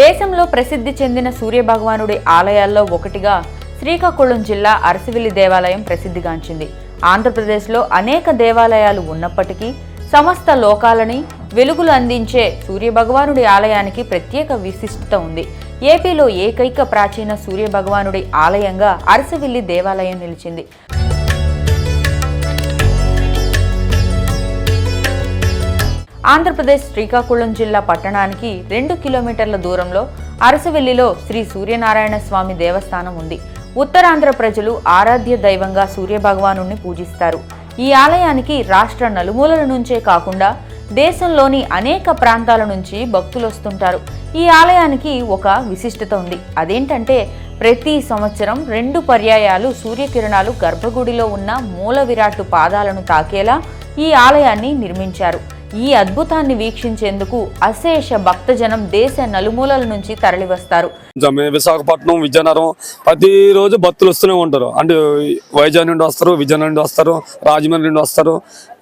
దేశంలో ప్రసిద్ధి చెందిన సూర్యభగవానుడి ఆలయాల్లో ఒకటిగా శ్రీకాకుళం జిల్లా అరసివిల్లి దేవాలయం ప్రసిద్ధిగాంచింది. ఆంధ్రప్రదేశ్లో అనేక దేవాలయాలు ఉన్నప్పటికీ సమస్త లోకాలని వెలుగులు అందించే సూర్యభగవానుడి ఆలయానికి ప్రత్యేక విశిష్టత ఉంది. ఏపీలో ఏకైక ప్రాచీన సూర్యభగవానుడి ఆలయంగా అరసివిల్లి దేవాలయం నిలిచింది. ఆంధ్రప్రదేశ్ శ్రీకాకుళం జిల్లా పట్టణానికి రెండు కిలోమీటర్ల దూరంలో అరసవెల్లిలో శ్రీ సూర్యనారాయణ స్వామి దేవస్థానం ఉంది. ఉత్తరాంధ్ర ప్రజలు ఆరాధ్య దైవంగా సూర్యభగవాను పూజిస్తారు. ఈ ఆలయానికి రాష్ట్ర నలుమూలల నుంచే కాకుండా దేశంలోని అనేక ప్రాంతాల నుంచి భక్తులు వస్తుంటారు ఈ ఆలయానికి ఒక విశిష్టత ఉంది. అదేంటంటే ప్రతి సంవత్సరం రెండు పర్యాయాలు సూర్యకిరణాలు గర్భగుడిలో ఉన్న మూల విరాట్టు పాదాలను తాకేలా ఈ ఆలయాన్ని నిర్మించారు. ఈ అద్భుతాన్ని వీక్షించేందుకు అశేష భక్తజనం దేశ నలుమూలల నుంచి తరలివస్తారు. విశాఖపట్నం విజయనగరం ప్రతిరోజు భక్తులు వస్తూనే ఉంటారు. అంటే వైజాగ్ నుండి వస్తారు విజయనగరం నుండి వస్తారు రాజమండ్రి నుండి వస్తారు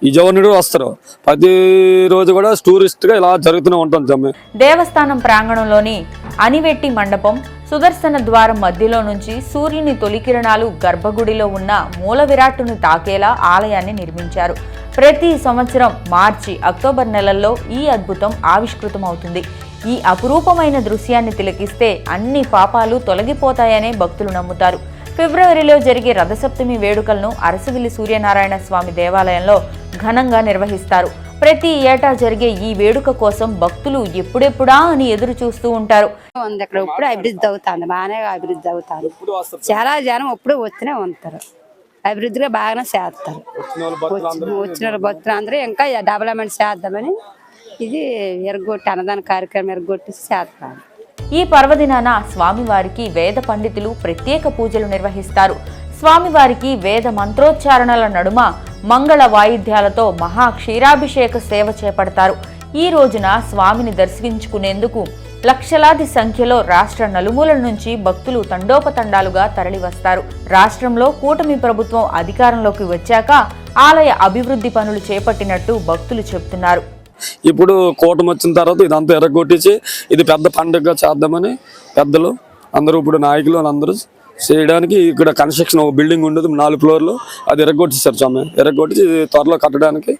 విజయవాడ నుండి వస్తారు. ప్రతిరోజు కూడా టూరిస్ట్గా ఇలా జరుగుతూనే ఉంటుంది జమ్మే దేవస్థానం ప్రాంగణంలోని అనివెట్టి మండపం సుదర్శన ద్వారం మధ్యలో నుంచి సూర్యుని తొలికిరణాలు గర్భగుడిలో ఉన్న మూల విరాట్టును తాకేలా ఆలయాన్ని నిర్మించారు. ప్రతి సంవత్సరం మార్చి అక్టోబర్ నెలల్లో ఈ అద్భుతం ఆవిష్కృతమవుతుంది. ఈ అపురూపమైన దృశ్యాన్ని తిలకిస్తే అన్ని పాపాలు తొలగిపోతాయనే భక్తులు నమ్ముతారు. ఫిబ్రవరిలో జరిగే రథసప్తమి వేడుకలను అరసవిల్లి సూర్యనారాయణ స్వామి దేవాలయంలో ఘనంగా నిర్వహిస్తారు. ప్రతి ఏటా జరిగే ఈ వేడుక కోసం భక్తులు ఎప్పుడెప్పుడా అని ఎదురు చూస్తూ ఉంటారు. ఉంది అక్కడ ఇప్పుడు అభివృద్ధి అవుతుంది బాగానే అభివృద్ధి అవుతుంది చాలా జనం ఎప్పుడు వస్తూనే ఉంటారు. అభివృద్ధిగా బాగానే చేస్తారు. వచ్చి- వచ్చిన భక్తులు అందరూ ఇంకా డెవలప్మెంట్ చేద్దామని ఇది ఎరగొట్టి అన్నదాన కార్యక్రమం ఎరగొట్టి చేస్తారు ఈ పర్వదినాన స్వామివారికి వేద పండితులు ప్రత్యేక పూజలు నిర్వహిస్తారు. స్వామివారికి వేద మంత్రోచ్చారణల నడుమ మంగళ వాయిద్యాలతో మహా క్షీరాభిషేక సేవ చేపడతారు. ఈ రోజున స్వామిని దర్శించుకునేందుకు లక్షలాది సంఖ్యలో రాష్ట్ర నలుమూలల నుంచి భక్తులు తండోపతండాలుగా తరలివస్తారు. రాష్ట్రంలో కూటమి ప్రభుత్వం అధికారంలోకి వచ్చాక ఆలయ అభివృద్ధి పనులు చేపట్టినట్టు భక్తులు చెబుతున్నారు. ఇప్పుడు కూటమి వచ్చిన తర్వాత ఇదంతా ఎర్రగొట్టించి ఇది పెద్ద పండుగగా చేద్దామని పెద్దలు అందరూ ఇప్పుడు నాయకులు అందరూ చేయడానికి ఇక్కడ కన్స్ట్రక్షన్ ఒక బిల్డింగ్ ఉండదు నాలుగు ఫ్లోర్లు అది ఎర్రగొట్టేశారు స్వామి. ఎరగొట్టి త్వరలో కట్టడానికి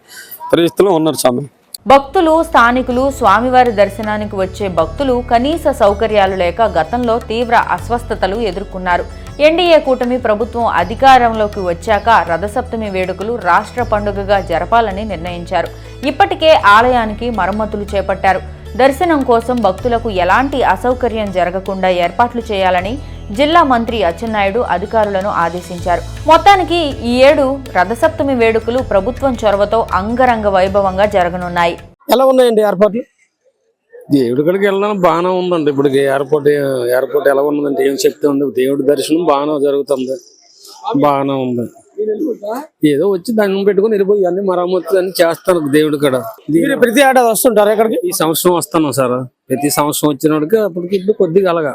పరిస్థితిలో ఉన్నారు స్వామి. భక్తులు స్థానికులు స్వామివారి దర్శనానికి వచ్చే భక్తులు కనీస సౌకర్యాలు లేక గతంలో తీవ్ర అస్వస్థతలు ఎదుర్కొన్నారు. ఎన్డీఏ కూటమి ప్రభుత్వం అధికారంలోకి వచ్చాక రథసప్తమి వేడుకలు రాష్ట్ర పండుగగా జరపాలని నిర్ణయించారు. ఇప్పటికే ఆలయానికి మరమ్మతులు చేపట్టారు. దర్శనం కోసం భక్తులకు ఎలాంటి అసౌకర్యం జరగకుండా ఏర్పాట్లు చేయాలని జిల్లా మంత్రి అచ్చెన్నాయుడు అధికారులను ఆదేశించారు. మొత్తానికి ఈ ఏడు రథసప్తమి వేడుకలు ప్రభుత్వం చొరవతో అంగరంగ వైభవంగా జరగనున్నాయి. ఎలా ఉన్నాయండి ఏర్పాట్లు? దేవుడి కాడికి వెళ్ళడం బాగానే ఉందండి. ఇప్పుడు ఎయిర్పోర్ట్ ఎయిర్పోర్ట్ ఎలా ఉన్నదంటే ఏం చెప్తే ఉంది. దేవుడి దర్శనం బాగానే జరుగుతుంది. బాగానే ఉంది. ఏదో వచ్చి దండం పెట్టుకుని వెళ్ళిపోయి అన్ని మరమ్మతులు అన్ని చేస్తాను దేవుడి కాడ. ప్రతి ఏడాది వస్తుంటారు ఇక్కడికి? ఈ సంవత్సరం వస్తాను సార్. ప్రతి సంవత్సరం వచ్చినప్పటికి అప్పటికి ఇప్పుడు కొద్దిగా అలాగా.